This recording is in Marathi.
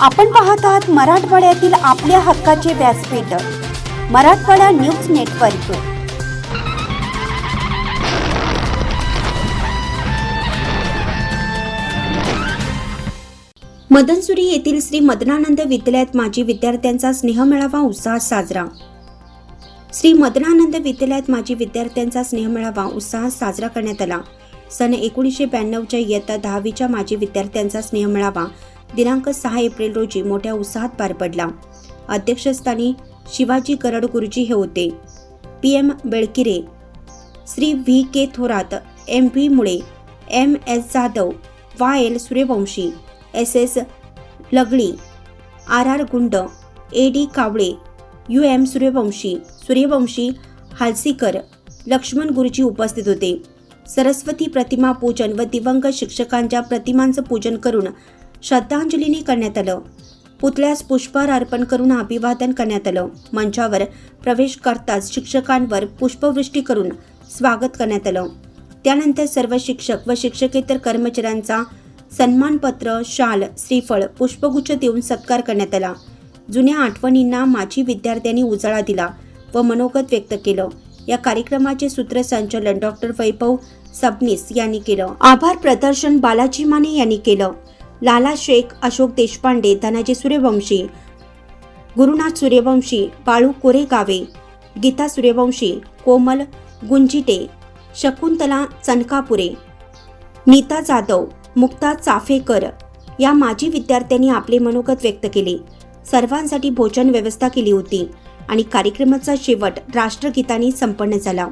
आपण पाहत आहात मराठवाड्यातील आपल्या हक्काचे व्यासपीठ मराठवाडा न्यूज नेटवर्क. मदनसुरी येथील श्री मदनानंद विद्यालयात माजी विद्यार्थ्यांचा स्नेहमेळावा उत्साहात साजरा. श्री मदनानंद विद्यालयात माजी विद्यार्थ्यांचा स्नेहमेळावा उत्साहात साजरा करण्यात आला. सन एकोणीसशे ब्याण्णवच्या इयत्ता दहावीच्या माजी विद्यार्थ्यांचा स्नेह मिळावा. दिनांक सहा एप्रिल रोजी मोठ्या उत्साहात पार पडला. अध्यक्षस्थानी शिवाजी गरड गुरुजी हे होते. P. M. Belkire Shri V. K. Thorat M. V. Mule M. S. Jadhav Y L. Suryavanshi S. S. Lagli R. R. Gund A. D. Kawale U. M. Suryavanshi Suryavanshi Halsikar Laxman Guruji उपस्थित होते. सरस्वती प्रतिमा पूजन व दिवंगत शिक्षकांच्या प्रतिमांचं पूजन करून श्रद्धांजलीने करण्यात आलं. पुतळ्यास पुष्पहार अर्पण करून अभिवादन करण्यात आलं. मंचावर प्रवेश करताच शिक्षकांवर पुष्पवृष्टी करून स्वागत करण्यात आलं. त्यानंतर सर्व शिक्षक व शिक्षकेतर कर्मचाऱ्यांचा सन्मानपत्र शाल श्रीफळ पुष्पगुच्छ देऊन सत्कार करण्यात आला. जुन्या आठवणींना माजी विद्यार्थ्यांनी उजाळा दिला व मनोगत व्यक्त केलं. या कार्यक्रमाचे सूत्रसंचालन डॉक्टर वैभव सबनीस यांनी केलं. आभार प्रदर्शन बालाजी माने यांनी केलं. लाला शेख अशोक देशपांडे धनाजी सूर्यवंशी गुरुनाथ सूर्यवंशी बाळू कोरेगावे गीता सूर्यवंशी कोमल गुंजिटे शकुंतला चनकापुरे नीता जाधव मुक्ता चाफेकर या माजी विद्यार्थ्यांनी आपले मनोगत व्यक्त केले. सर्वांसाठी भोजन व्यवस्था केली होती. आणि कार्यक्रमाचा शेवट राष्ट्रगीताने संपन्न झाला.